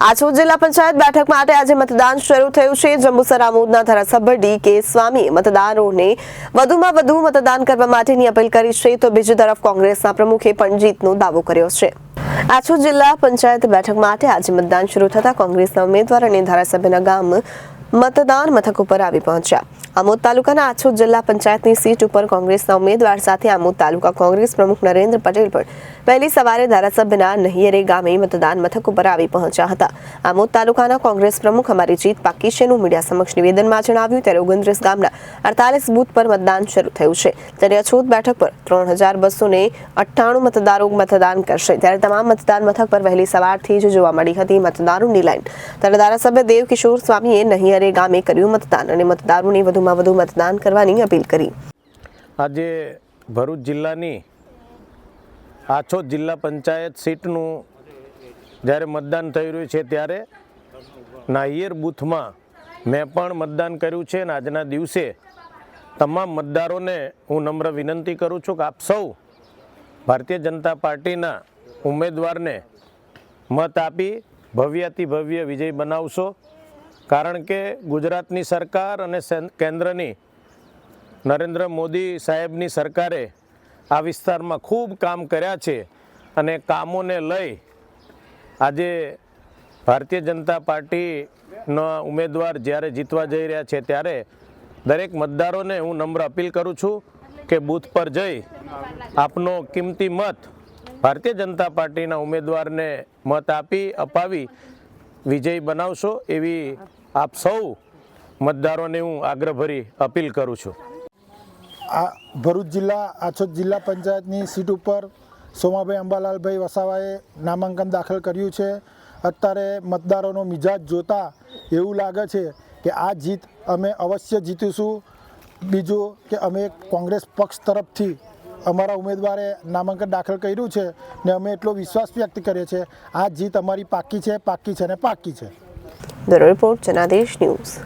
આજરોજ જિલ્લા પંચાયત બેઠક માટે આજે મતદાન શરૂ થયું છે. જંબુસર આમોદના ધારાસભ્ય ડી કે સ્વામી મતદારોને વધુમાં વધુ મતદાન કરવા માટેની અપીલ કરી છે તો બીજી તરફ કોંગ્રેસના પ્રમુખે પણ જીતનો દાવો કર્યો છે. આજરોજ જિલ્લા પંચાયત બેઠક માટે આજે મતદાન શરૂ થતા કોંગ્રેસના ઉમેદવાર અને ધારાસભ્યના ગામ મતદાન મથક ઉપર આવી પહોંચ્યા. આમોદ તાલુકાના આછોદ જિલ્લા પંચાયતની સીટ ઉપર કોંગ્રેસના ઉમેદવાર સાથે આમોદ તાલુકા કોંગ્રેસ પ્રમુખ નરેન્દ્ર પટેલ પણ વહેલી સવારે ધારાસભ્યના નહિયરે ગામે મતદાન મથક ઉપર આવી પહોંચ્યા હતા. આમોદ તાલુકાના કોંગ્રેસ પ્રમુખ અમારી જીત પાકી છેનું મીડિયા સમક્ષ નિવેદનમાં જણાવ્યું, ત્યારે ઓગણત્રીસ ગામના અડતાલીસ બૂથ પર મતદાન શરૂ થયું છે. ત્યારે અછૂત બેઠક પર ત્રણ હજાર બસો ને અઠ્ઠાણું મતદારો મતદાન કરશે. ત્યારે તમામ મતદાન મથક પર વહેલી સવારથી જ જોવા મળી હતી મતદારોની લાઈન ત્યારે ધારાસભ્ય દેવ કિશોર સ્વામીએ નહિયરે ગામે કર્યું મતદાન અને મતદારોને વધુમાં વધુ મતદાન કરવાની અપીલ કરી. આજે ભરૂચ જિલ્લાની આછોદ જિલ્લા પંચાયત સીટનું જ્યારે મતદાન થઈ રહ્યું છે ત્યારે નાહિયેર બૂથમાં મેં પણ મતદાન કર્યું છે અને આજના દિવસે તમામ મતદારોને હું નમ્ર વિનંતી કરું છું કે આપ સૌ ભારતીય જનતા પાર્ટીના ઉમેદવારને મત આપી ભવ્યાતિ ભવ્ય વિજય બનાવશો. કારણ કે ગુજરાતની સરકાર અને કેન્દ્રની નરેન્દ્ર મોદી સાહેબની સરકારે આ વિસ્તારમાં ખૂબ કામ કર્યા છે અને કામોને લઈ આજે ભારતીય જનતા પાર્ટીના ઉમેદવાર જ્યારે જીતવા જઈ રહ્યા છે ત્યારે દરેક મતદારોને હું નમ્ર અપીલ કરું છું કે બૂથ પર જઈ આપનો કિંમતી મત ભારતીય જનતા પાર્ટીના ઉમેદવારને મત આપી, અપાવી, વિજય બનાવશો એવી આપ સૌ મતદારોને હું આગ્રહભરી અપીલ કરું છું. આ ભરૂચ જિલ્લા આછોદ જિલ્લા પંચાયતની સીટ ઉપર સોમાભાઈ અંબાલાલભાઈ વસાવાએ નામાંકન દાખલ કર્યું છે. અત્યારે મતદારોનો મિજાજ જોતા એવું લાગે છે કે આ જીત અમે અવશ્ય જીતીશું. બીજું કે અમે કોંગ્રેસ પક્ષ તરફથી અમારા ઉમેદવારે નામાંકન દાખલ કર્યું છે ને અમે એટલો વિશ્વાસ વ્યક્ત કરીએ છીએ. આ જીત અમારી પાકી છે પાકી છે ને પાકી છે. The report, Janadesh News.